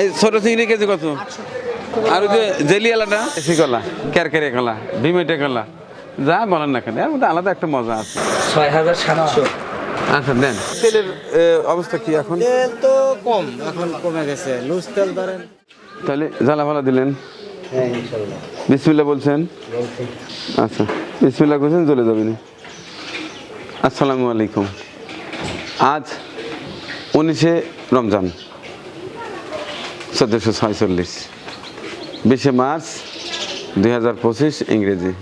এই ছোট চিংড়ি কেজি কত? আর ওই যে জেলিয়ালাটা? এসি কলা ক্যারকেরে কলা ভিমেটে কলা। যা বলেন না কেন এর মধ্যে আলাদা একটা মজা আছে। ছয় হাজার সাতশো। আচ্ছা দেন। তেলের অবস্থা কি এখন? তেল তো কম এখন কমে গেছে। লুজ তেল ধরেন। তাহলে জ্বালা ভালা দিলেন? হ্যাঁ বিসমিল্লা বলছেন? আচ্ছা বিসমিল্লা করছেন চলে যাবেন আসসালামু আলাইকুম। আজ উনিশে রমজান। চোদ্দোশো ছয়চল্লিশ। বিশে মার্চ দুই হাজার পঁচিশ ইংরেজি।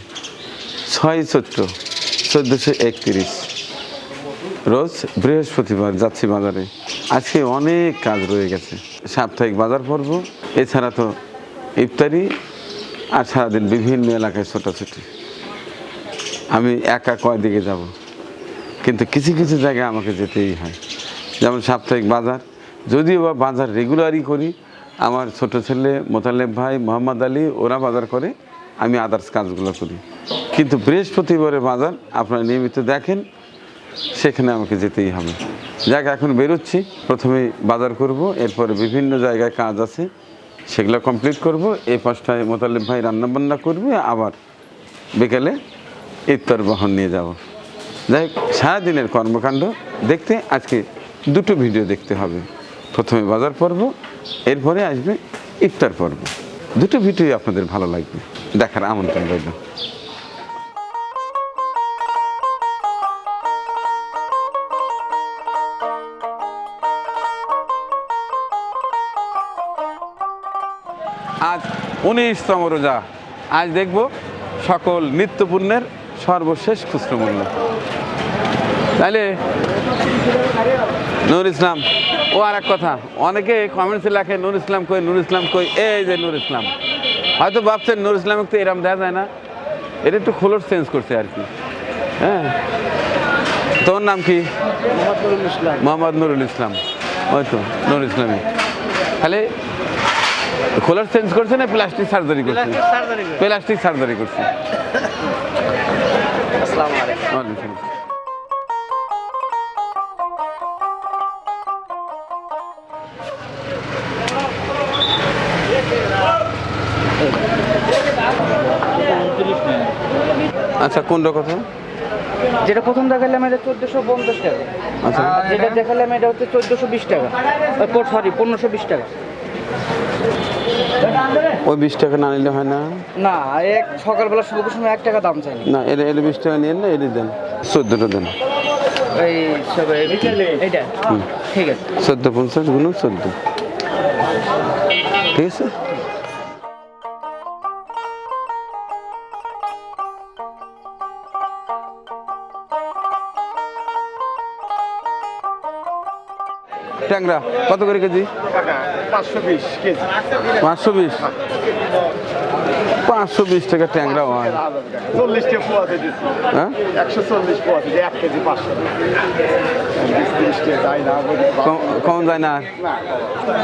ছয় চৈত্র চোদ্দোশো একত্রিশ। রোজ বৃহস্পতিবার যাচ্ছি বাজারে। আজকে অনেক কাজ রয়ে গেছে। সাপ্তাহিক বাজার পর্ব, এছাড়া তো ইফতারি আর সারাদিন বিভিন্ন এলাকায় ছোটাছুটি। আমি একা কয় দিকে যাব? কিন্তু কিছু কিছু জায়গায় আমাকে যেতেই হয়। যেমন সাপ্তাহিক বাজার, যদিও বা বাজার রেগুলারই করি আমার ছোট ছেলে মোতালেব ভাই মোহাম্মদ আলী ওরা বাজার করে আমি আদার্স কাজগুলো করি। কিন্তু বৃহস্পতিবারের বাজার আপনারা নিয়মিত দেখেন সেখানে আমাকে যেতেই হবে। যাক এখন বেরোচ্ছি। প্রথমে বাজার করব এরপরে বিভিন্ন জায়গায় কাজ আছে সেগুলো কমপ্লিট করব। এই পাঁচটায় মোতালেব ভাই রান্নাবান্না করবে আবার বিকেলে ইফতার বহন নিয়ে যাব। যাই হোক, সারাদিনের কর্মকাণ্ড দেখতে আজকে দুটো ভিডিও দেখতে হবে। প্রথমে বাজার পর্ব এরপরে আসবে ইফতার পর্ব। দুটো ভিডিও আপনাদের ভালো লাগবে। দেখার আমন্ত্রণ রইল। আজ উনিশতম রোজা। আজ দেখব সকল নিত্যপূর্ণের সর্বশেষ খুচরো মূল্য। তাইলে নুর ইসলাম ও আর এক কথা অনেকে কমেন্টসে লেখে নুর ইসলাম কই নুর ইসলাম কই? এই যে নুর ইসলাম। হয়তো ভাবছেন নুর ইসলামকে তো এরম দেওয়া যায় না। এটা একটু খোলর চেঞ্জ করছে আর কি। হ্যাঁ? তোর নাম কি? ইসলাম মোহাম্মদ নুরুল ইসলাম। ওই তো নুর ইসলামী তাহলে খোলার চেঞ্জ করছে না প্লাস্টিক সার্জারি করছে? প্লাস্টিক সার্জারি করছে। আসসালামু আলাইকুম। আচ্ছা কোনটা কথা? যেটা প্রথম দেখালাম এটা চোদ্দোশো পঞ্চাশ টাকা। আচ্ছা। আর যেটা দেখালাম এটা হচ্ছে চোদ্দোশো বিশ টাকা। সরি পনেরোশো বিশ টাকা। ওই বিশ টাকা না নিলে হয় না? না এক সকালবেলা শুরু সময় এক টাকা দাম চাইনি না এটা এটা বিশ টাকা নিয়ে না এটা দেন। চোদ্দোটা দেন। এই সব এইটা? ঠিক আছে। চোদ্দ পঞ্চাশ গুণ চোদ্দ। ঠিক আছে? ট্যাংরা কত করে কেজি? পাঁচশো বিশ কেজি। পাঁচশো বিশ? পাঁচশো বিশ টাকা ট্যাংরা হয়। চল্লিশটা পোয়াতে হ্যাঁ? একশো চল্লিশ পোয়াতে এক কেজি পাঁচশো। বিশ তিরিশটা না? কম- যায় না।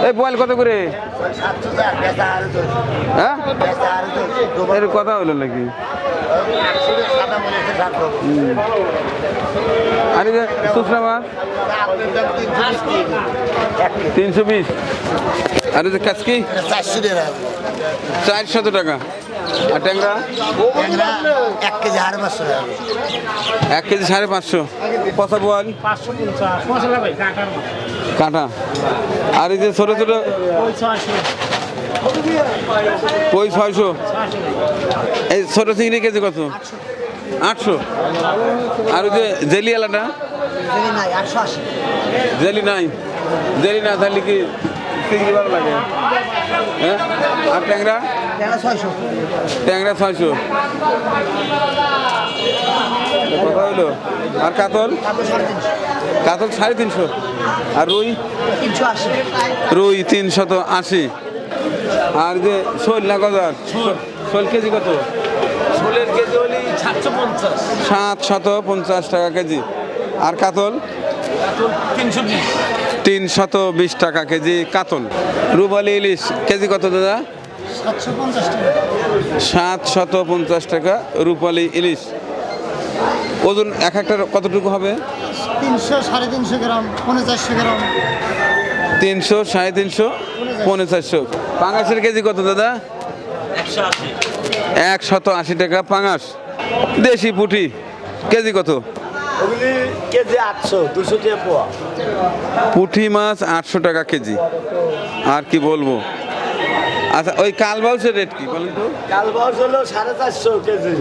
এই বয়েল কত করে? হ্যাঁ? এর কথা হলো নাকি। আর এই যে শুকনা মাছ? তিনশো বিশ। আর যে কাচকি? চারশো টাকা চারশত টাকা। আর ট্যাংরা? এক কেজি হাড় পাঁচশো এক কেজি সাড়ে পাঁচশো। পচা ভাই কাঁটার কাঁটা আর এই যে ছোটো ছোটো? ওই কই ছয়শো। এই ছোটো চিংড়ি কেজি কত? আটশো। আর ওই যে জেলি নাই জেলি নাই? জেলি না তাহলে কি চিংড়ি ভালো লাগে? হ্যাঁ? আর ট্যাংরা? ট্যাংরা ছয়শো। ট্যাংরা ছয়শো। কথা হইল আর কাতল? কাতল সাড়ে তিনশো। আর রুই? রুই তিনশত আশি। আর যে শোল না গজার? শোল কেজি কত ষোলের কেজি হলে সাতশো পঞ্চাশ সাত শত পঞ্চাশ টাকা কেজি। আর কাতল? তিন শত বিশ। টাকা কেজি কাতল। রুবালি ইলিশ কেজি কত দাদা? সাত শত পঞ্চাশ টাকা রূপালি ইলিশ। ওজন এক একটার কতটুকু হবে? তিনশো সাড়ে তিনশো গ্রাম পনেরো চারশো গ্রাম। তিনশো সাড়ে তিনশো পনেরো চারশো পাঙাশের কেজি কত দাদা? এক শত আশি টাকা পাঙাশ। দেশি পুঁটি কেজি কত? ওগুলি কেজি আটশো দুশো টাকা পোয়া। পুঁটি মাছ আটশো টাকা কেজি। আর কি বলব? আচ্ছা ওই কালবাউসের রেট কি বলেন তো? কাল বয়স হলো সাড়ে চারশো কেজি।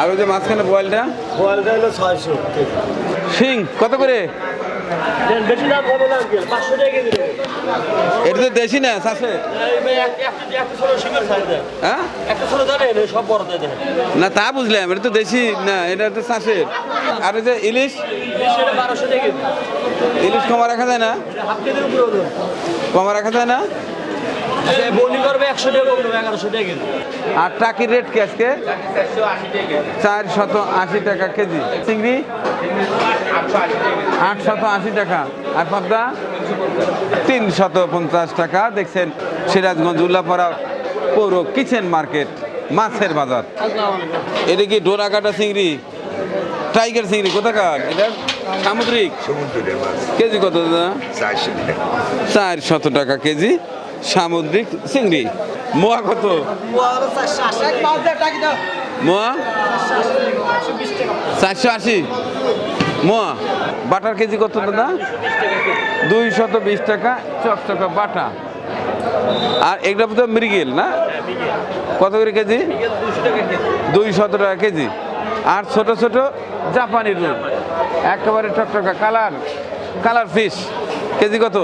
আর ওই যে মাঝখানে বয়েলটা? বয়েলটা হলো ছয়শো শিং কত করে? এটা তো দেশি না চাষে? হ্যাঁ? না তা বুঝলাম এটা তো দেশি না এটা তো চাষের। আর যে ইলিশ? ইলিশ কমা রাখা যায় না? কমা রাখা যায় না? বনি করবে একশো টাকা কমবে এগারোশো টাকা কেজি। আর টাকির রেট কি আজকে? চার শত আশি টাকা কেজি। চিংড়ি? আট শত আশি টাকা। আর পাবদা? তিন শত পঞ্চাশ টাকা। দেখছেন সিরাজগঞ্জ উল্লাপাড়া পৌর কিচেন মার্কেট মাছের বাজার। এটা কি ডোরাকাটা চিংড়ি? টাইগার চিংড়ি কোথাকার? এটা সামুদ্রিক। কেজি কত দাদা? চারশো চার শত টাকা কেজি। সামুদ্রিক চিংড়ি। মোয়া কত? মোয়া? চারশো আশি। মোয়া? বাটার কেজি কত দাদা? দুই শত বিশ টাকা, চকচকা বাটা। আর এগুলো তো মৃগেল না? কত করে কেজি? দুই শত টাকা কেজি। আর ছোট ছোট জাপানি রুই। একেবারে টকটকা, কালার কালার ফিশ। কেজি কত?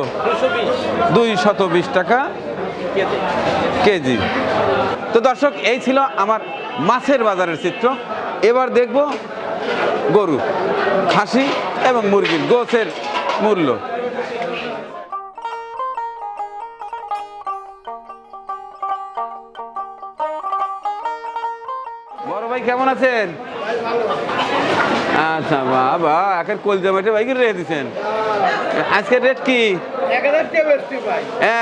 দুই শত বিশ টাকা কেজি। তো দর্শক, এই ছিল আমার মাছের বাজারের চিত্র। এবার দেখব গরু, খাসি এবং মুরগির গোছের মূল্য। বড় ভাই, কেমন আছেন? আচ্ছা বাবা, একের কলজা মেটে ভাই রেখে দিচ্ছেন আজকের রেট কি?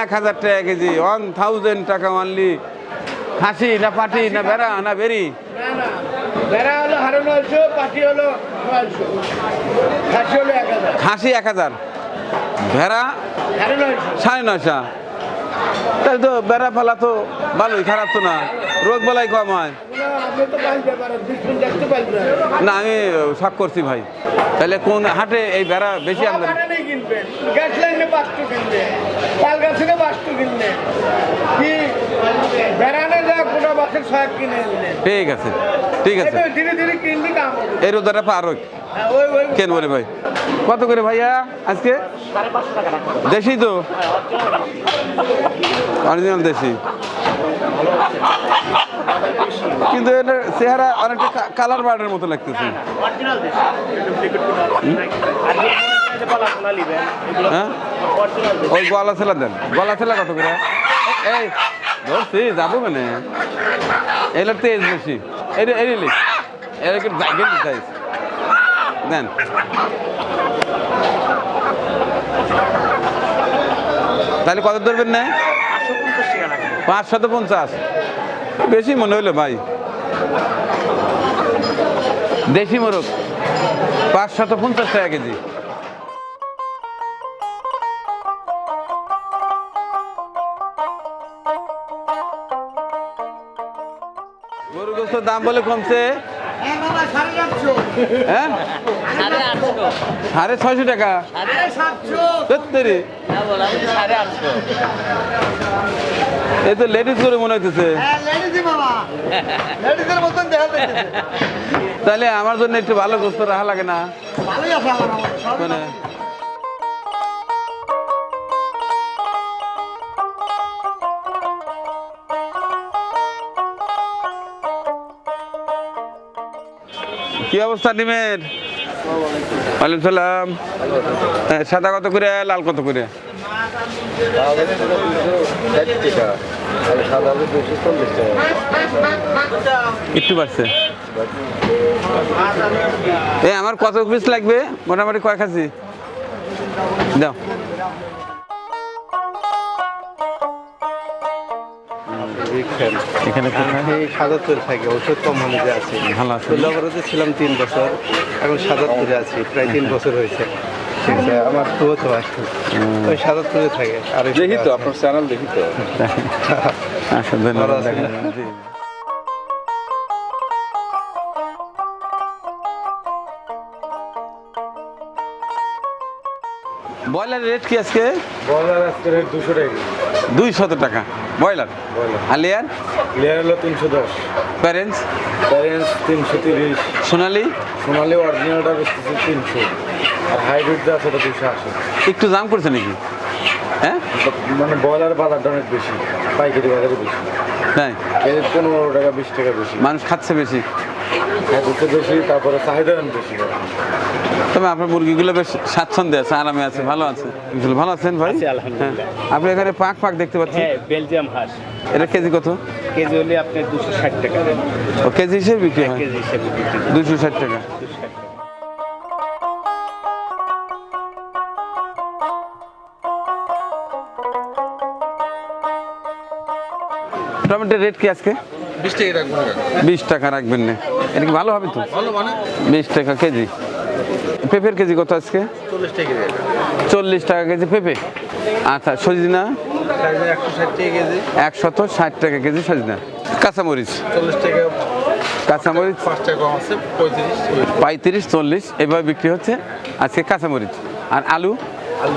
এক হাজার টাকা কেজি ওয়ান থাউজেন্ড টাকা মানলি খাসি না পাটি না বেড়া না বেরি? খাসি এক হাজার। ভেড়া সাড়ে নয়শো। তাই তো বেড়া ফেলা তো ভালোই খারাপ তো না। রোগ বেলায় কম হয়। না আমি শখ করছি ভাই। তাহলে কোন হাটে এই বেড়া বেশি আমদানি? ঠিক আছে ঠিক আছে। এই রোদাটা পার হ্যাঁ, কেন বলে ভাই? কত করে ভাইয়া আজকে? দেশি তো। অরিজিনাল দেশি। কিন্তু এটার চেহারা অনেকটা কালার বার্ডের মতো লাগতেছে। হ্যাঁ? ওই গলা ছেলা দেন। গলা ছেলা কত করে? এই, ধরছি, যাব মানে এগুলোর তেজ বেশি। এই এই লিখ। এর দেন। তাহলে কত ধরবেন না? পাঁচশত পঞ্চাশ। বেশি মনে হলো ভাই। দেশি মোরগ। পাঁচশত পঞ্চাশ টাকা কেজি। গরু গোস্তর দাম বলে কমছে। হ্যাঁ সাড়ে ছয়শো টাকা। সত্তরি। এই তো লেডিস করে মনে হইতেছে। তাহলে আমার জন্য একটু ভালো গোস্ত রাখা লাগে না? মানে কি অবস্থা নিমের? ওয়ালাইকুম সালাম। হ্যাঁ, সাদা কত করে লাল কত করে? একটু বাড়ছে। এ আমার কত পিস লাগবে? মোটামুটি কয় খাসি দাও। এখানে ওষুধ কোম্পানিতে আছি। ভালো আছে ছিলাম তিন বছর এখন সাজাদপুরে আছি প্রায় তিন বছর হয়েছে। আসছে আমার তো তো আসছে। ওই সাতাত্তরে থাকে আর দেখি তো আপনার চ্যানেল দেখি তো। আচ্ছা ধন্যবাদ। ব্রয়লারের রেট কি আজকে? আজকে দুশো টাকা দুইশত টাকা। ব্রয়লার? আর লেয়ার লেয়ার হলো তিনশো দশ। প্যারেন্টস প্যারেন্টস তিনশো তিরিশ। সোনালি? সোনালি অরিজিনালটা তিনশো। হাইব্রিড যা দুশো আশি। একটু দাম করছে নাকি? হ্যাঁ? মানে ব্রয়লার বাজারটা অনেক বেশি পাইকারি বাজারে বেশি। তাই? পনেরো টাকা বিশ টাকা বেশি। মানুষ খাচ্ছে বেশি। বেশি তারপরে চাহিদা বেশি। তবে আপনার মুরগিগুলো বেশ স্বাচ্ছন্দ্যে আছে আরামে আছে ভালো আছে। ভালো আছেন ভাই? হ্যাঁ। আপনি এখানে পাক পাক দেখতে পাচ্ছেন? হ্যাঁ বেলজিয়াম হাঁস। এটা কেজি কত? কেজি হলে আপনার দুশো ষাট টাকা। ও কেজি হিসেবে বিক্রি হয় কেজি হিসেবে দুশো ষাট টাকা। টমেটোর রেট কি আজকে? বিশ টাকা রাখবেন না। এটা কি ভালো হবে তো? মানে? বিশ টাকা কেজি। পেঁপের কেজি কত আজকে? চল্লিশ টাকা কেজি। পেঁপে। আচ্ছা সজিনা? একশত ষাট টাকা কেজি সজিনা। কাঁচামরিচ? চল্লিশ টাকা কাঁচামরিচ? পঁয়ত্রিশ পঁয়ত্রিশ চল্লিশ এভাবে বিক্রি হচ্ছে আজকে কাঁচামরিচ। আর আলু?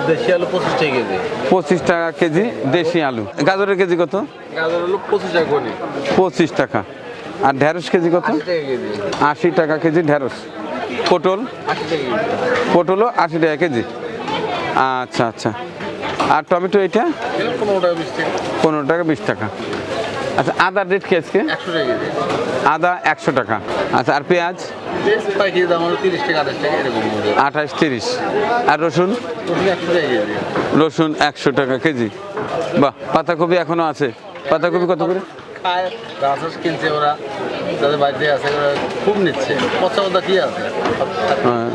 দেশি আলু পঁচিশ টাকা কেজি। পঁচিশ টাকা কেজি দেশি আলু। গাজরের কেজি কত? গাজর হলো পঁচিশ টাকা করে। পঁচিশ টাকা। আর ঢেঁড়স কেজি কত? আশি টাকা কেজি। ঢেঁড়স। পটল? পটলও আশি টাকা কেজি। আচ্ছা আচ্ছা। আর টমেটো এটা পনেরো টাকা বিশ টাকা। পনেরো টাকা বিশ টাকা। আচ্ছা আদার রেট কি আজকে? আদা একশো টাকা। আচ্ছা আর পেঁয়াজ? আঠাশ তিরিশ। আর রসুন? রসুন একশো টাকা কেজি। বাহ পাতাকপি এখনও আছে। পাতাকপি কত করে? কিনছে ওরা। যাদের বাড়িতে আছে খুব নিচ্ছে। পচা পচা কি আছে? হ্যাঁ,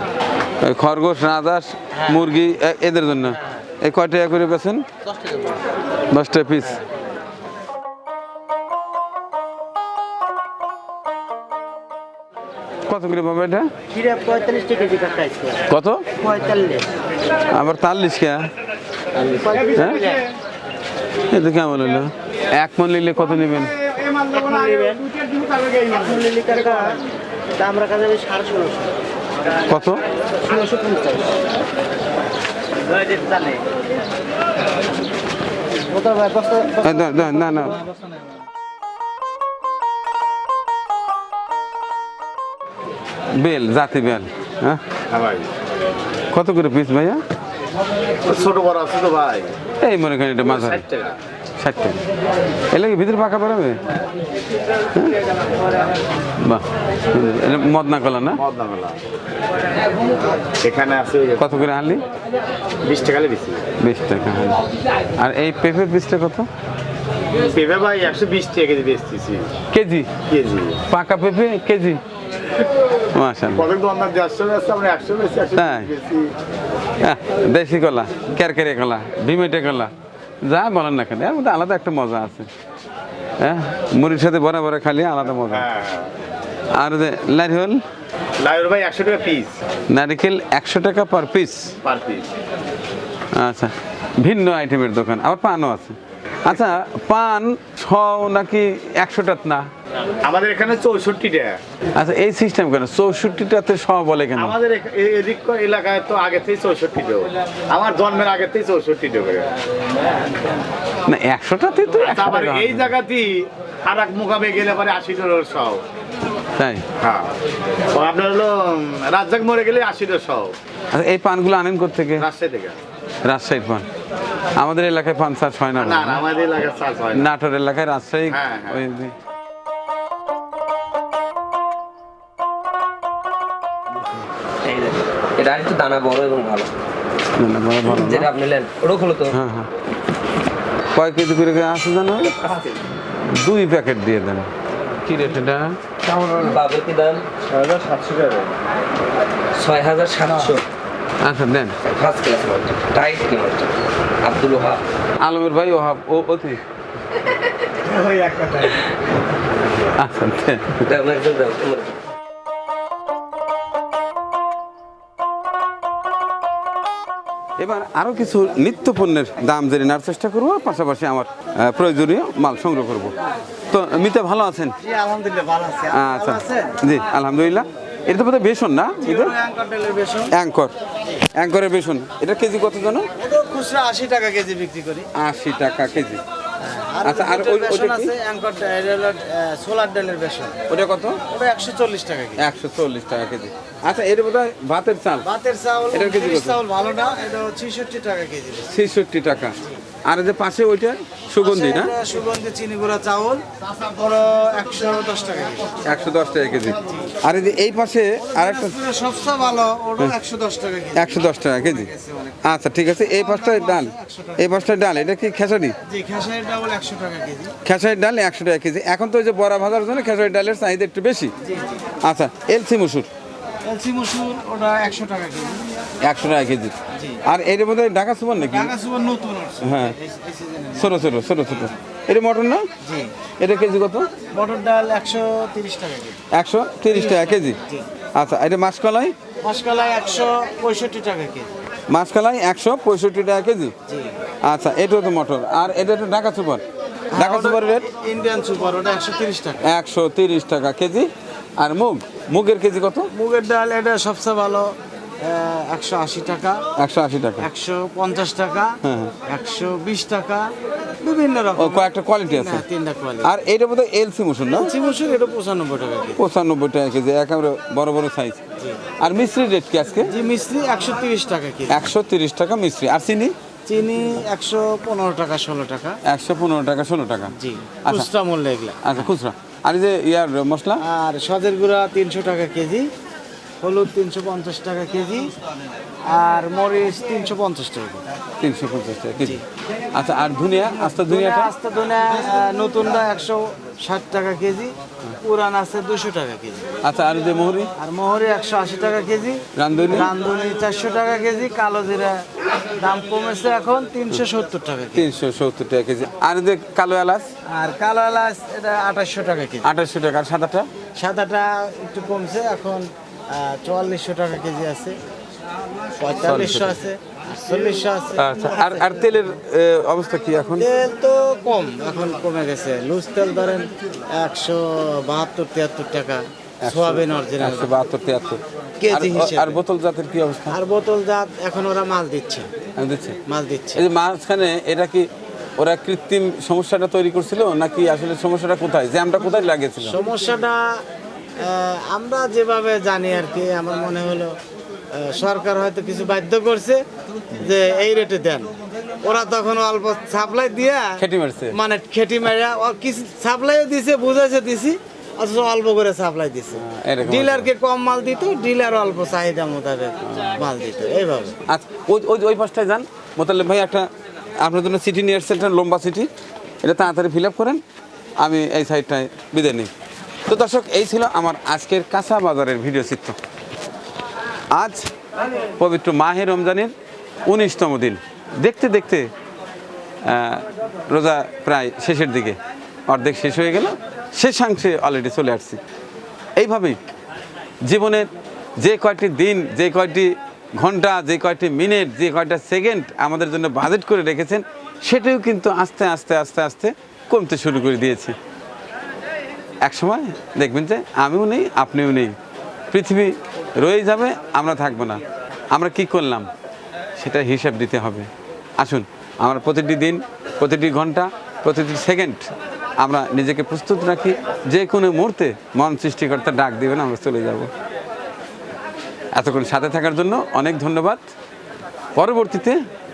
খরগোশ রাজহাঁস মুরগি এদের জন্য। এই কয় টাকা করে দশ টাকা দশটা পিস কত করে পাবে এটা? খিরা পঁয়তাল্লিশ কেজি কত? পঁয়তাল্লিশ। আবার তাল্লিশ কে? হ্যাঁ? এটা কেমন হলো? এক মন নিলে কত নেবেন? কত? না না। বেল জাতি বেল হ্যাঁ? হ্যাঁ কত করে পিস ভাইয়া? ছোট বড় আছে তো ভাই। এই মনে করেন এটা মাঝারি। ষাট টাকা। ষাট টাকা। এলে কি ভিতরে পাকা বেরোবে? বাহ এটা মদনা কলা না? মদনা এখানে আছে কত করে হালি? বিশ টাকা বেশি বিশ টাকা হালি। আর এই পেঁপে পিসটা কত? পেঁপে ভাই একশো বিশ টাকা কেজি বেচতেছি। কেজি? কেজি। পাকা পেঁপে কেজি? তাই? বেশি দেশি কলা ক্যারকেরে কলা ভিমেটে কলা যা বলেন না কেন এর মধ্যে আলাদা একটা মজা আছে। হ্যাঁ মুড়ির সাথে বড় বড় খালি আলাদা মজা। হ্যাঁ। আর যে নারিহল লাইর ভাই একশো টাকা পিস নারিকেল টাকা পার পিস পার পিস আচ্ছা ভিন্ন আইটেমের দোকান আবার পানও আছে। আচ্ছা পান ছ নাকি একশোটাত না? আমাদের এখানে চৌষট্টি টাকা আচ্ছা এই সিস্টেম কেন? চৌষট্টিটাতে ছ বলে কেন? আমাদের এদিক এলাকায় তো আগে থেকে চৌষট্টি টাকা আমার জন্মের আগে থেকে চৌষট্টি টাকা না একশোটাতে তো একশো আবার এই জায়গাতেই আর এক মোকামে গেলে পরে আশি ডলার সহ তাই? হ্যাঁ। আপনার হলো রাজ্জাক মরে গেলে আশি ডলার সহ আচ্ছা এই পানগুলো আনেন থেকে রাজশাহী থেকে। রাজশাহীর পান। আমাদের এলাকায় পান চাষ হয় না নাটোর এলাকায় রাজশাহী হ্যাঁ, হ্যাঁ। ওই এটা একটু দানা বড় এবং ভালো। বড় যেটা আপনি নেন ওটাও খোলো তো। হ্যাঁ হ্যাঁ। কয় কেজি করে আসে দুই প্যাকেট দিয়ে দেন। কি রেট এটা? বাবুতি দাম? ছয় হাজার সাতশো। আচ্ছা দেন। ফার্স্ট ক্লাস টাইট মালটা আব্দুল ওহাব। আলমের ভাই ওহাব ও অতি। আচ্ছা দেন। দাম একদম দাম তোমার এবার আরও কিছু নিত্য পণ্যের দাম জেনে নেওয়ার চেষ্টা করব পাশাপাশি আমার প্রয়োজনীয় মাল সংগ্রহ করব। তো মিতা ভালো আছেন? ভালো আছি। আচ্ছা। জি আলহামদুলিল্লাহ। এটা তো বোধহয় বেসন না এটা অ্যাঙ্করের বেসন। এটা কেজি কত জানো? খুচরা আশি টাকা কেজি বিক্রি করি। আশি টাকা কেজি। আচ্ছা, আর ওই- বেসন আছে অ্যাঙ্কর সোলার ডালের বেসন। ওটা কত? ওটা একশো চল্লিশ টাকা কেজি। একশো চল্লিশ টাকা কেজি। আচ্ছা এর বোধ ভাতের চাল। ভাতের চাল এটা কেজি চাউল ভালো না এটা ছিষট্টি টাকা কেজি। ছেষট্টি টাকা। আর যে পাশে ওইটা সুগন্ধি না? সুগন্ধি চিনি গুঁড়া চাউল ওরা একশো দশ টাকা কেজি। একশো দশ টাকা কেজি। আর এই যে এই পাশে আর একটা সবচেয়ে ভালো ওটা একশো দশ টাকা কেজি। একশো দশ টাকা কেজি। আচ্ছা ঠিক আছে। এই পাশটায় ডাল। এই পাশটায় ডাল এটা কি খেসারি? খেসারির ডাল একশো টাকা কেজি। এখন তো ওই যে বড়া ভাজার জন্য খেসারির ডালের চাহিদা একটু বেশি। আচ্ছা এলসি মুসুর। এলসি মসুর ওটা একশো টাকা কেজি। একশো টাকা কেজি। আর এর মধ্যে ঢাকা সুপার নাকি? ঢাকা সুপার নতুন হ্যাঁ। ছোটো ছোটো ছোটো ছোটো। এটা মটন না? এটা কেজি কত? মটর ডাল একশো তিরিশ টাকা কেজি। একশো তিরিশ টাকা কেজি? আচ্ছা এটা মাসকালাই? একশো পঁয়ষট্টি টাকা কেজি। একশো পঁয়ষট্টি টাকা কেজি? আচ্ছা এটাও তো মটর। আর এটা তো Dhaka super? Dhaka super rate? Indian super ওটা একশো তিরিশ টাকা। একশো তিরিশ টাকা কেজি। আর মুগ মুগের কেজি কত? মুগের ডাল এটা সবচেয়ে ভালো একশো আশি টাকা। একশো আশি টাকা। একশো পঞ্চাশ টাকা হ্যাঁ। একশো বিশ টাকা বিভিন্ন রকম। কয়েকটা কোয়ালিটি আছে। হ্যাঁ, তিনটা কোয়ালিটি আর এটা বোধহয় এলসি মুসুর না? এটা পঁচানব্বই টাকা পঁচানব্বই টাকা কেজি একেবারে বড় বড় সাইজ আর মিস্ত্রির রেট কি আজকে? জি একশো তিরিশ টাকা কেজি। একশো তিরিশ টাকা আর চিনি? চিনি একশো পনেরো টাকা ষোলো টাকা। একশো পনেরো টাকা ষোলো টাকা। জি খুচরা মূল্য এগুলা। আচ্ছা খুচরা। আর এই যে ইয়ার মশলা? আর সজের গুঁড়া তিনশো টাকা কেজি হলুদ তিনশো পঞ্চাশ টাকা কেজি আর মরিচ তিনশো পঞ্চাশ টাকা তিনশো পঞ্চাশ টাকা কেজি। আচ্ছা আর ধুনিয়া আস্তা ধুনিয়া আস্তা ধুনিয়া নতুনটা একশো ষাট টাকা কেজি পুরান আছে দুশো টাকা কেজি। আচ্ছা আর যে মোহরি? আর মোহরি একশো আশি টাকা কেজি রান্ধুনি? রান্ধুনি চারশো টাকা কেজি কালো জিরা দাম কমেছে এখন তিনশো সত্তর টাকা তিনশো সত্তর টাকা কেজি। আর যে কালো এলাচ? আর কালো এলাচ এটা আঠাশশো টাকা কেজি। আঠাশশো টাকা। আর সাদাটা? সাদাটা একটু কমছে এখন চুয়াল্লিশশো টাকা কেজি আছে। পঁয়তাল্লিশশো আছে চল্লিশশো আছে। আচ্ছা আর আর তেলের অবস্থা কি এখন? তেল তো কম এখন কমে গেছে। লুজ তেল ধরেন একশো বাহাত্তর তিয়াত্তর টাকা। সোয়াবিন অরিজিনাল একশো বাহাত্তর তিয়াত্তর। কেজি আর- হিসেবে। আর বোতল জাতের কি অবস্থা? আর বোতল জাত এখন ওরা মাল দিচ্ছে। দিচ্ছি? মাল দিচ্ছে। এই যে মাঝখানে এটা কি ওরা কৃত্রিম সমস্যাটা তৈরি করছিল নাকি আসলে সমস্যাটা কোথায়? জ্যামটা কোথায় লাগিয়েছিল? সমস্যাটা আমরা যেভাবে জানি আর কি আমার মনে হলো সরকার হয়তো কিছু বাধ্য করছে যে এই রেটে দেন। ওরা তখন অল্প সাপ্লাই দিয়া খেটি মারছে। মানে খেটি মারা কিছু সাপ্লাইও দিছে বুঝাইছে দিছি অথচ অল্প করে সাপ্লাই দিছে। এরকম ডিলারকে কম মাল দিত ডিলার অল্প চাহিদা মোতাবেক মাল দিত এইভাবে। আচ্ছা ওই ওই ওই পাশটায় যান। মোতালেব ভাই একটা আপনার জন্য সিটি নিয়ে এসছে একটা লম্বা সিটি এটা তাড়াতাড়ি ফিল আপ করেন আমি এই সাইডটায় বিদায় নিই। তো দর্শক এই ছিল আমার আজকের কাঁচা বাজারের ভিডিও চিত্র। আজ পবিত্র মাহে রমজানের উনিশতম দিন। দেখতে দেখতে রোজা প্রায় শেষের দিকে। অর্ধেক শেষ হয়ে গেল, শেষাংশে অলরেডি চলে আসছি। এইভাবেই জীবনের যে কয়টি দিন, যে কয়টি ঘণ্টা, যে কয়টি মিনিট, যে কয়টা সেকেন্ড আমাদের জন্য বাজেট করে রেখেছেন, সেটাও কিন্তু আস্তে আস্তে আস্তে আস্তে কমতে শুরু করে দিয়েছে। এক সময় দেখবেন যে আমিও নেই, আপনিও নেই। পৃথিবী রয়ে যাবে, আমরা থাকব না। আমরা কি করলাম? সেটা হিসাব দিতে হবে। আসুন, আমরা প্রতিটি দিন, প্রতিটি ঘণ্টা, প্রতিটি সেকেন্ড আমরা নিজেকে প্রস্তুত রাখি। যে কোনো মুহূর্তে মন সৃষ্টিকর্তা ডাক দিবেন, আমরা চলে যাব। এতক্ষণ সাথে থাকার জন্য অনেক ধন্যবাদ। পরবর্তীতে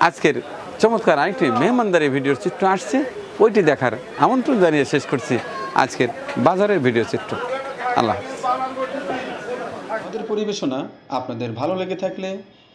আজকের চমৎকার আরেকটি মেহমানদারি ভিডিওর চিত্র আসছে। ওইটি দেখার আমন্ত্রণ জানিয়ে শেষ করছি আজকের বাজারের ভিডিও চিত্র। আল্লাহ আমাদের পরিবেশনা আপনাদের ভালো লেগে থাকলে